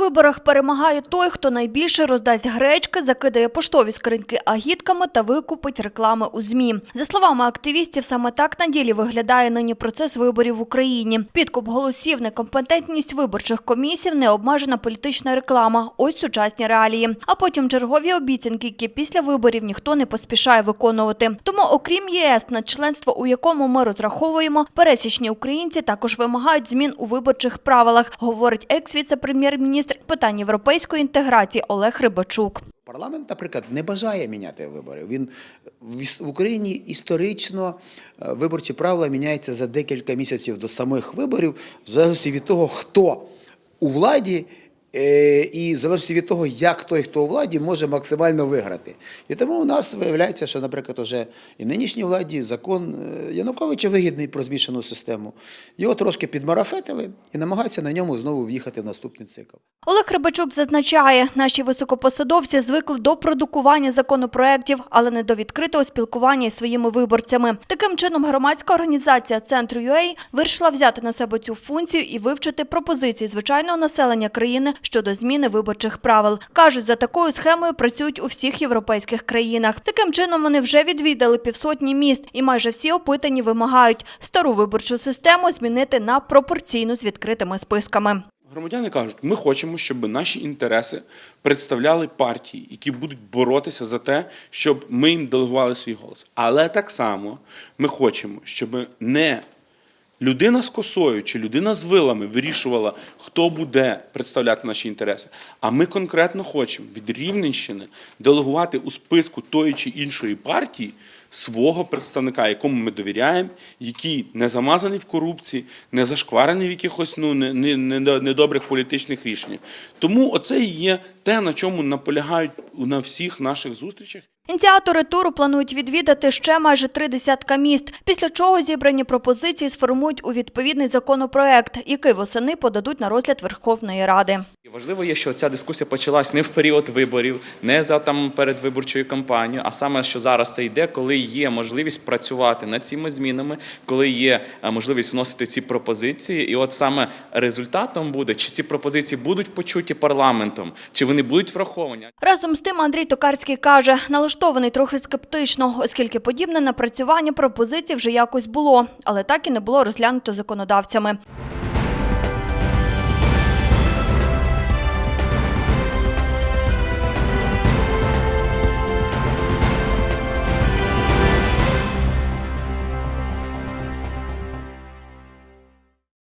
виборах перемагає той, хто найбільше роздасть гречки, закидає поштові скриньки агітками та викупить реклами у ЗМІ. За словами активістів, саме так на ділі виглядає нині процес виборів в Україні. Підкуп голосів, некомпетентність виборчих комісій, необмежена політична реклама. Ось сучасні реалії. А потім чергові обіцянки, які після виборів ніхто не поспішає виконувати. Тому, окрім ЄС, на членство у якому ми розраховуємо, пересічні українці також вимагають змін у виборчих правилах, говорить екс-віце-прем'єр-міністр питань європейської інтеграції Олег Рибачук. Парламент, наприклад, не бажає міняти вибори. Він в Україні історично е, виборчі правила міняються за декілька місяців до самих виборів, в залежності від того, хто у владі. Е, І в залежності від того, як той, хто у владі, може максимально виграти. І тому у нас виявляється, що, наприклад, уже і нинішній владі закон е, Януковича вигідний про змішану систему. Його трошки підмарафетили і намагаються на ньому знову в'їхати в наступний цикл. Олег Рибачук зазначає, наші високопосадовці звикли до продукування законопроєктів, але не до відкритого спілкування із своїми виборцями. Таким чином, громадська організація Центру UA вирішила взяти на себе цю функцію і вивчити пропозиції звичайного населення країни щодо зміни виборчих правил. Кажуть, за такою схемою працюють у всіх європейських країнах. Таким чином вони вже відвідали півсотні міст, і майже всі опитані вимагають стару виборчу систему змінити на пропорційну з відкритими списками. Громадяни кажуть, ми хочемо, щоб наші інтереси представляли партії, які будуть боротися за те, щоб ми їм делегували свій голос. Але так само ми хочемо, щоб не людина з косою чи людина з вилами вирішувала, хто буде представляти наші інтереси. А ми конкретно хочемо від Рівненщини делегувати у списку тої чи іншої партії свого представника, якому ми довіряємо, який не замазаний в корупції, не зашкварений в якихось ну, не- не- не- недобрих політичних рішеннях. Тому оце і є те, на чому наполягають на всіх наших зустрічах. Ініціатори туру планують відвідати ще майже три десятка міст, після чого зібрані пропозиції сформують у відповідний законопроект, який восени подадуть на розгляд Верховної Ради. Важливо є, що ця дискусія почалась не в період виборів, не за там передвиборчою кампанією, а саме що зараз це йде, коли є можливість працювати над цими змінами, коли є е, можливість вносити ці пропозиції. І от саме результатом буде, чи ці пропозиції будуть почуті парламентом, чи вони будуть враховані. Разом з тим Андрій Токарський каже, налаштований трохи скептично, оскільки подібне напрацювання пропозицій вже якось було, але так і не було розглянуто законодавцями.